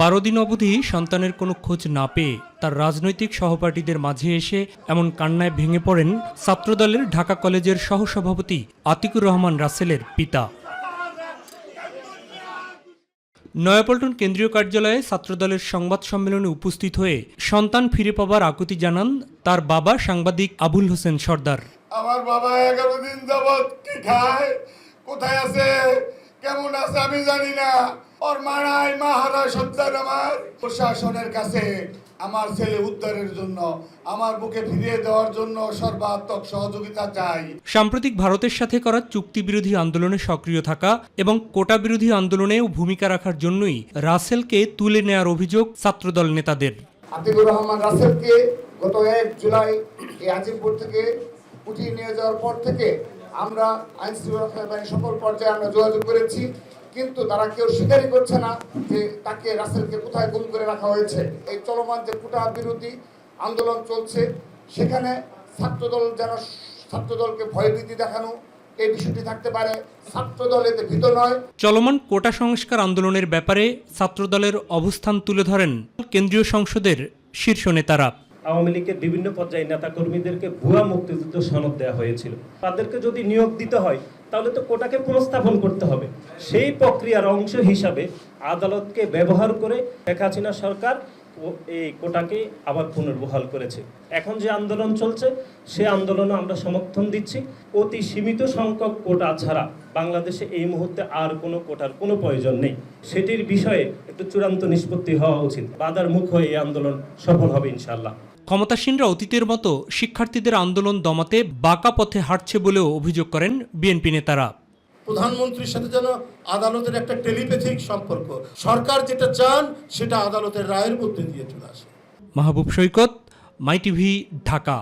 বারো দিন অবধি সন্তানের কোনো খোঁজ না পেয়ে তার রাজনৈতিক সহপাঠীদের মাঝে এসে এমন কান্নায় ভেঙে পড়েন ছাত্রদলের ঢাকা কলেজের সহসভাপতি আতিকুর রহমান রাসেলের পিতা। নয়াপল্টন কেন্দ্রীয় কার্যালয়ে ছাত্রদলের সংবাদ সম্মেলনে উপস্থিত হয়ে সন্তান ফিরে পাবার আকুতি জানান তার বাবা সাংবাদিক আবুল হোসেন সর্দার। আমার বাবা এগারো দিন যাবৎ কি খায়? কোথায় আছে? কেমন আছে? আমি জানি না। ওর আমার। প্রশাসনের কাছে আমার ছেলে উদ্ধারের জন্য আমার বুকে ফিরিয়ে দেওয়ার জন্য সর্বাত্মক সহযোগিতা চাই। সাম্প্রতিক ভারতের সাথে করা চুক্তি বিরোধী আন্দোলনে সক্রিয় থাকা এবং কোটা বিরোধী আন্দোলনেও ভূমিকা রাখার জন্যই রাসেলকে তুলে নেয়ার অভিযোগ ছাত্রদল নেতাদের। আতিকুর রহমান রাসেলকে গত এক জুলাই এই আজিমপুর থেকে উঠিয়ে নিয়ে যাওয়ার পর থেকে আমরা আইন শৃঙ্খলা বাহিনীর সকল পর্যায়ে আমরা যোগাযোগ করেছি। কিন্তু তারা কেউ স্বীকারই করছে না যে তাকে রাসেলকে কোথায় গুম করে রাখা হয়েছে। এই চলমান যে কোটা বিরোধী আন্দোলন চলছে সেখানে ছাত্রদল যেন ছাত্রদলকে ভয়ভীতি দেখানো এই বিষয়টি থাকতে পারে। ছাত্রদল এতে ভীত নয়। চলমান কোটা সংস্কার আন্দোলনের ব্যাপারে ছাত্রদলের অবস্থান তুলে ধরেন কেন্দ্রীয় সংসদের শীর্ষ নেতারা। আওয়ামী লীগের বিভিন্ন পর্যায়ে নেতাকর্মীদেরকে ভুয়া মুক্তিযুদ্ধ সনদ দেওয়া হয়েছিল। তাদেরকে যদি নিয়োগ দিতে হয় তাহলে তো কোটাকে পুনঃস্থাপন করতে হবে। সেই প্রক্রিয়ার অংশ হিসাবে আদালতকে ব্যবহার করে শেখ হাসিনা সরকার এই কোটাকে আবার পুনর্বহাল করেছে। এখন যে আন্দোলন চলছে, সে আন্দোলনে আমরা সমর্থন দিচ্ছি। অতি সীমিত সংখ্যক কোটা ছাড়া বাংলাদেশে এই মুহূর্তে আর কোনো কোটার কোনো প্রয়োজন নেই। সেটির বিষয়ে একটু চূড়ান্ত নিষ্পত্তি হওয়া উচিত। বাধার মুখ হয়ে এই আন্দোলন সফল হবে ইনশাল্লাহ ক্ষমতাসীনরা অতীতের মতো শিক্ষার্থীদের আন্দোলন দমাতে বাঁকা পথে হাঁটছে বলেও অভিযোগ করেন বিএনপি নেতারা। প্রধানমন্ত্রীর সাথে যেন আদালতের একটা টেলিপ্যাথিক সম্পর্ক। সরকার যেটা চান সেটা আদালতের রায়ের মধ্যে দিয়ে চলে আসে। Mahbub Saikat my TV Dhaka.